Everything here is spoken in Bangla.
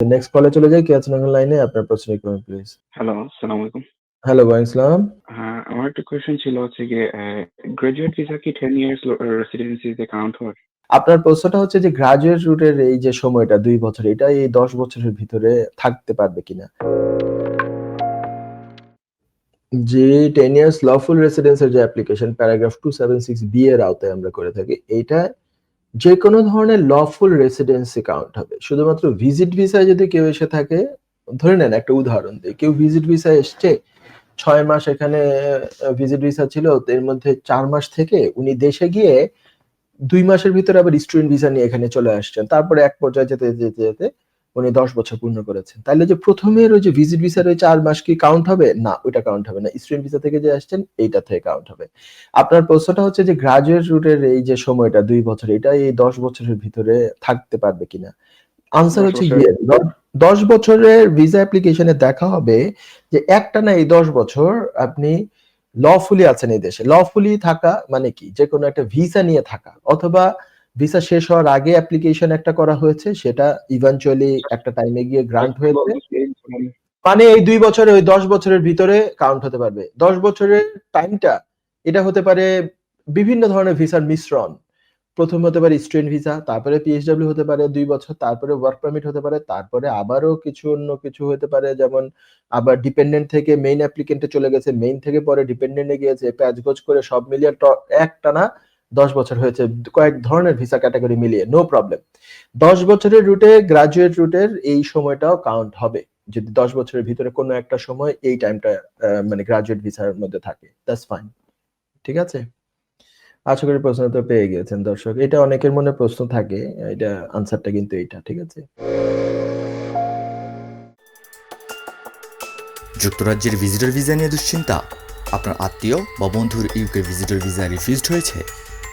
নেক্সট কলে চলে যাই। কে আছেন এখন লাইনে আপনার প্রশ্ন করুন প্লিজ হ্যালো আসসালামু আলাইকুম। হ্যালো ওয়াইন ইসলাম হ্যাঁ আমার একটা কোয়েশ্চেন ছিল হচ্ছে গিয়ে গ্রাজুয়েট ভিসা কি টেন ইয়ার্স রেসিডেন্সিতে কাউন্ট হয়? আপনার প্রশ্নটা হচ্ছে যে গ্রাজুয়েট রুটের এই যে সময়টা দুই বছর এটা এই দশ বছরের ভিতরে থাকতে পারবে কিনা? যে টেন ইয়ার্স লফুল রেসিডেন্সের যে application paragraph two seven six B এর আওতায় আমরা করে থাকি এইটা যে কোনো ধরনের লফুল রেসিডেন্সি কাউন্ট হবে। শুধুমাত্র ভিজিট ভিসায় যদি কেউ এসে থাকে, ধরে নেন একটা উদাহরণ দিয়ে কেউ ভিজিট ভিসা এসছে, ছয় মাস এখানে ভিজিট ভিসা ছিল, এর মধ্যে চার মাস থেকে উনি দেশে গিয়ে দুই মাসের ভিতরে আবার স্টুডেন্ট ভিসা নিয়ে এখানে চলে আসছেন। তারপরে এক পর্যায়ে যেতে যেতে যেতে উনি দশ বছর পূর্ণ করেছেন। তাহলে যে প্রথমের ওই যে ভিজিট ভিসার ওই চার মাস কি কাউন্ট হবে? না ওইটা কাউন্ট হবে না। স্টুডেন্ট ভিসা থেকে যে আসছেন এইটা থেকে কাউন্ট হবে। আপনার প্রশ্নটা হচ্ছে যে গ্রাজুয়েট রুটের এই যে সময়টা দুই বছর এটা এই দশ বছরের ভিতরে থাকতে পারবে কিনা? আনসার হচ্ছে দশ বছরের ভিসা অ্যাপ্লিকেশনে দেখা হবে যে একটা না এই দশ বছর আপনি লফুলি আছেন এই দেশে। লফুলি থাকা মানে কি? যে কোনো একটা ভিসা নিয়ে থাকা। অথবা ভিসা শেষ হওয়ার আগে অ্যাপ্লিকেশন একটা করা হয়েছে সেটা ইভেনচুয়ালি একটা টাইমে গিয়ে গ্রান্ট হয়েছে। মানে এই দুই বছরে ওই দশ বছরের ভিতরে কাউন্ট হতে পারবে। দশ বছরের টাইমটা এটা হতে পারে বিভিন্ন ধরনের ভিসার মিশ্রণ। প্রথম হতে পারে স্টুডেন্ট ভিসা তারপরে পিএইচডব্লিউ হতে পারে দুই বছর তারপরে ওয়ার্ক পারমিট হতে পারে তারপরে আবারও কিছু অন্য কিছু হতে পারে যেমন আবার ডিপেন্ডেন্ট থেকে মেইন অ্যাপ্লিকেন্টে চলে গেছে মেইন থেকে পরে ডিপেন্ডেন্টে গিয়েছে প্যাচগোজ করে সব মিলিয়ে ট- একটানা দশ বছর হয়েছে, কয়েক ধরনের ভিসা ক্যাটাগরি মিলিয়ে নো প্রবলেম দশ বছরের রুটে গ্রাজুয়েট রুটের এই সময়টাও কাউন্ট হবে। যদি দশ বছরের ভিতরে কোনো একটা সময় এই টাইমটা মানে গ্রাজুয়েট ভিসার মধ্যে থাকে দ্যাটস ফাইন ঠিক আছে? আশা করি প্রশ্ন তো পেয়ে গিয়েছেন দর্শক। এটা অনেকের মনে প্রশ্ন থাকে, এটা আনসারটা কিন্তু এইটা, ঠিক আছে? যুক্তরাজ্যের ভিজিটর ভিসা নিয়ে দুশ্চিন্তা। আপনার আত্মীয় বা বন্ধুর ইউকে ভিজিটর ভিসা রিফিউজড হয়েছে।